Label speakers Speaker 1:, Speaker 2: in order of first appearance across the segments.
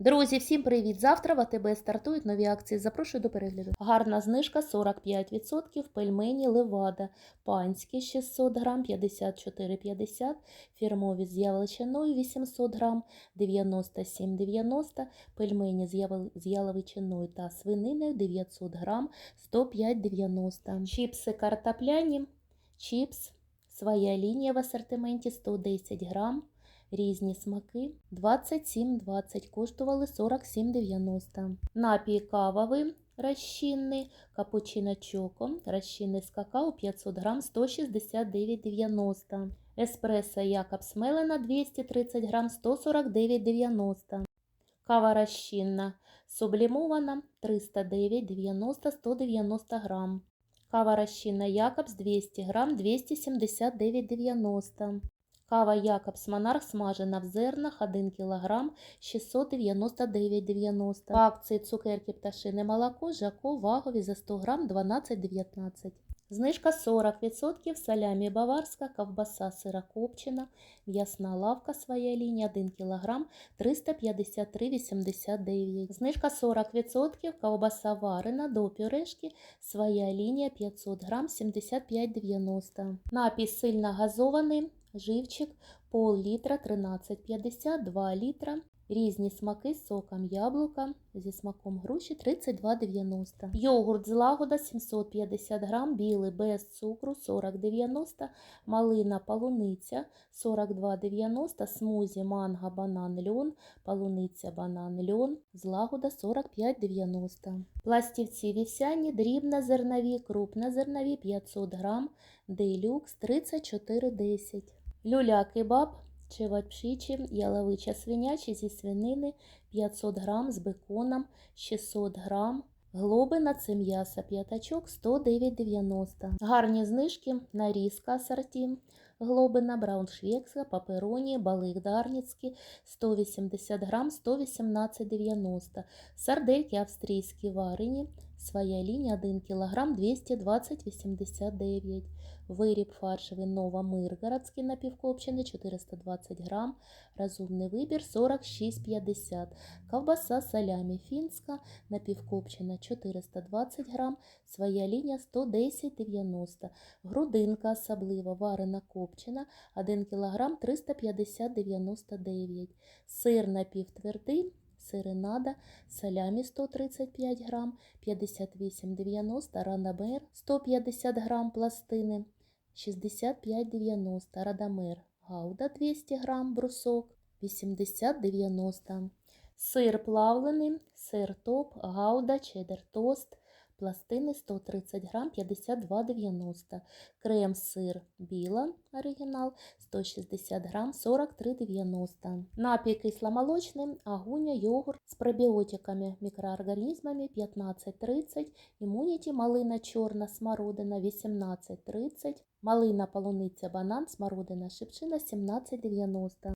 Speaker 1: Друзі, всім привіт! Завтра в АТБ стартують нові акції. Запрошую до перегляду. Гарна знижка 45%. Пельмені Левада. Панські 600 грам 54,50. Фірмові з яловичиною 800 грам 97,90. Пельмені з яловичиною та свининою 900 грам 105,90. Чіпси картопляні. Чіпс. Своя лінія в асортименті 110 грам. Різні смаки 27,20 коштували 47,90. Напій кавовий розчинний, капучино чоко, розчинний з какао 500 грам 169,90. Еспресо Якобс Мелена 230 грам 149,90. Кава розчинна сублімована 309,90 190 грам. Кава розчинна Якобс 200 грам 279,90. Кава Якобс Монарх смажена в зернах 1 кг 699,90. По акції цукерки пташине молоко Жако вагові за 100 грам 12,19. Знижка 40%, салямі баварська, ковбаса сирокопчена, м'ясна лавка своя лінія 1 кг 353,89. Знижка 40%, ковбаса варена до пюрешки, своя лінія 500 грам 75,90. Напій сильно газований, живчик пол-літра 13,50, 2 літра. Різні смаки з соком яблука зі смаком груші 32,90. Йогурт злагода 750 грам, білий без цукру 40,90, малина полуниця 42,90, смузі манго банан льон, полуниця банан льон, злагода 45,90. Пластівці вівсяні, дрібнозернові, крупнозернові 500 грам, делюкс 34,10. Люля кебаб Чевапшичі, яловича свинячі зі свинини 500 грам з беконом 600 грам. Глобина це м'ясо п'ятачок 109,90. Гарні знижки, нарізка асорті. Глобина, брауншвейгська, папероні, балик дарницький 180 грам 118,90. Сардельки австрійські варені. Своя лінія 1 кг 220,89. Виріб фаршевий Нова Миргородський напівкопчений 420 грам. Розумний вибір 46,50. Ковбаса салямі фінська напівкопчена 420 грам. Своя лінія 110,90. Грудинка особлива варена копчена 1 кг 350,99. Сир напівтвердий Сиренада, салямі 135 грам, 58,90, ранамер 150 грам пластини, 65,90, радамир, гауда 200 грам, брусок 80,90. Сир плавлений, сир топ, гауда, чеддер тост, пластини 130 грам, 52,90. Крем сир біла, оригінал 160 грам, 43,90. Напій кисломолочний, агуня, йогурт з пробіотиками, мікроорганізмами 15,30. Імуніті малина чорна, смородина 18,30. Малина, полуниця, банан, смородина, шипшина 17,90.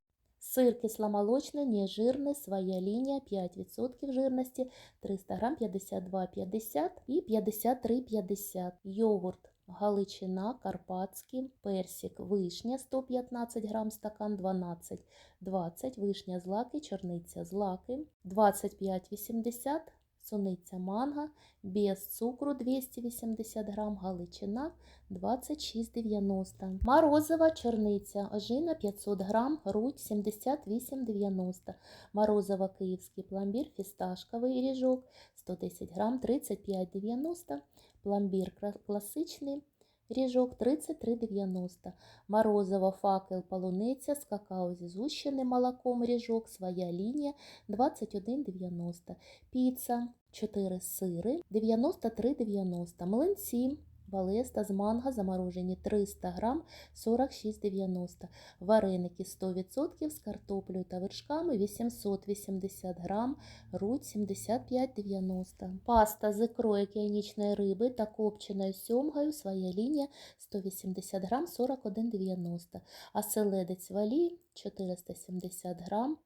Speaker 1: Сир кисломолочный, нежирный, своя линия, 5% жирности, 300 грамм 52,50 и 53,50. Йогурт Галичина, Карпатський, персик, вишня 115 грам, стакан 12, 20, вишня злаки, чорниця злаки, 25,80, суниця манга, без цукру 280 грам, галичина 26,90. Морозова чорниця, ожина 500 грам, рудь 78,90. Морозова київський пломбір, фісташковий ріжок 110 грам, 35,90. Пломбір класичний ріжок 33,90. Морозова факел полуниця з какао зі згущеним молоком ріжок, своя лінія 21,90. Піца 4 сири 93,90. Млинці Балеста з манго заморожені 300 грам 46,90. Вареники 100% з картоплею та вершками 880 грам, рудь 75,90. Паста з ікрою океанічної риби та копченою сьомгою, своя лінія 180 грам 41,90. Оселедець валі 470 грам,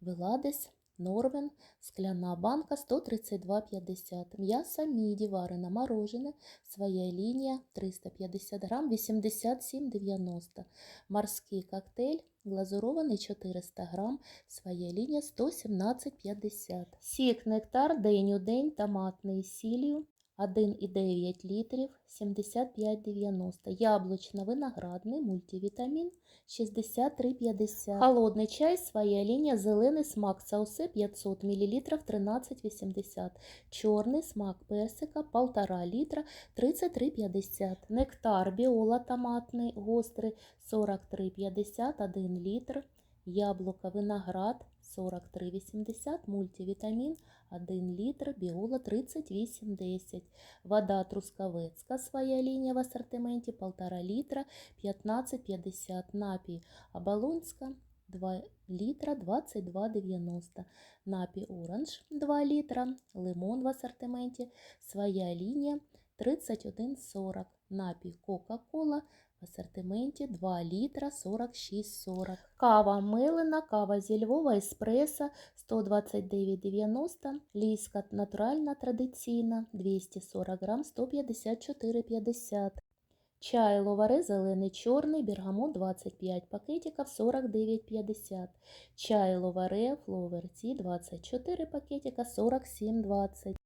Speaker 1: Веладес Норвен, скляна банка 132,50. М'ясо міді варене морожене, своя лінія 350 грам 87,90. Морський коктейль глазурований 400 грам, своя лінія 117,50. Сік нектар день у день томатний з сіллю 1,9 літрів 75,90. Яблучно-виноградний мультивітамін 63,50. Холодний чай, своя лінія, зелений смак саусе 500 мл 13,80. Чорний смак персика 1,5 літра 33,50. Нектар біола томатний гострий 43,50 1 літр. Яблуко виноград 43,80, мультивітамін 1 літр, біола 38,10. Вода трускавецька, своя лінія в асортименті 1,5 літра 15,50. Напій Оболонська 2 літра 22,90. Напій Оранж 2 літра, лимон в асортименті, своя лінія 31,40. Напій Кока-Кола в асортименті 2 літра 46,40. Кава милина, кава зі Львова, еспресо 129,90. Ліська натуральна традиційна 240 грам 154,50. Чай ловаре зелений чорний, бергамот 25 пакетиків 49,50. Чай ловаре фловерці 24 пакетика 47,20.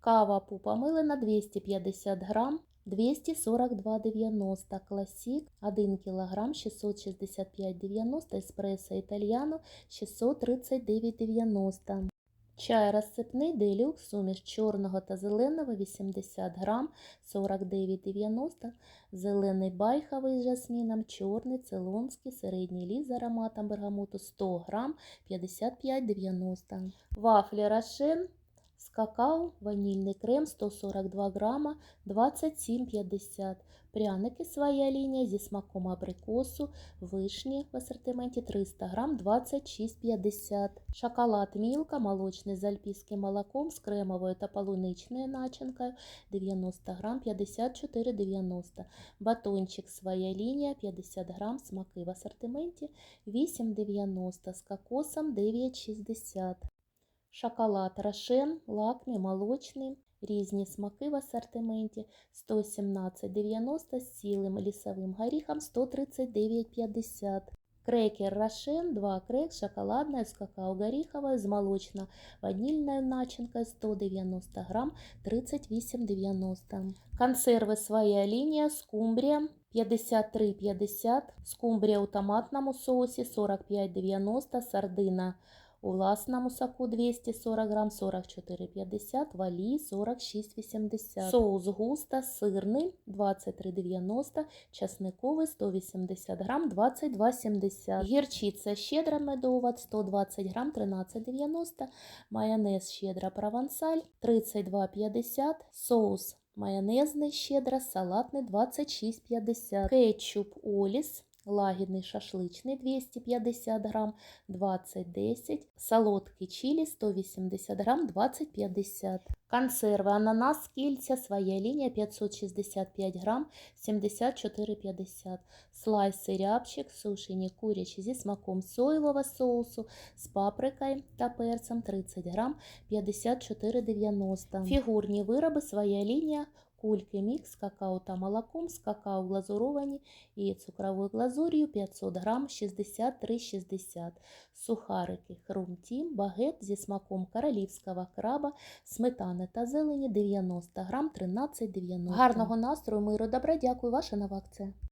Speaker 1: Кава пупа милина 250 грам 242,90. Класік 1 кг 665,90. Еспресо італьяно 639,90. Чай розсипний делюкс, суміш чорного та зеленого 80 грам 49,90. Зелений байховий з жасміном, чорний, цейлонський, середній ліс з ароматом бергамоту 100 грам 55,90. Вафлі Рошен з какао, ванільний крем 142 грама 27,50. Пряники своя лінія зі смаком абрикосу, вишні в асортименті 300 грам 26,50. Шоколад Мілка молочний з альпійським молоком з кремовою та полуничною начинкою 90 грам 54,90. Батончик своя лінія 50 грам смаки в асортименті 8,90 з кокосом 9,60. Шоколад Рошен, лакмі, молочний, різні смаки в асортименті 117,90 з цілим лісовим горіхом 139,50. Крекер Рошен, 2 крек, шоколадная с какао-горіховою, з молочно-ванільною начинкою 190 грам 38,90. Консерви своя лінія, скумбрія 53,50, скумбрія у томатному соусі 45,90, сардина у власному соку 240 грам 44,50, валі 46,80. Соус густа сирний 23,90, часниковий 180 грам 22,70. Гірчиця щедра медова 120 грам 13,90, майонез щедра провансаль 32,50, соус майонезний щедра, салатний 26,50, кетчуп Оліс лагідний шашличний 250 грам 20-10, солодкий чилі 180 грам 20-50. Консерви ананас кільця, своя лінія 565 грам 74,50. Слайси рябчик, сушені курячі зі смаком соєвого соусу з паприкою та перцем 30 грам 54,90. Фігурні вироби, своя лінія Кульки мікс какао та молоком, з какао глазуровані і цукровою глазур'ю 500 грам 63,60. Сухарики хрумтім, багет зі смаком королівського краба, сметани та зелені 90 грам 13,90. Гарного настрою, миру, добра, дякую, ваша нова акція.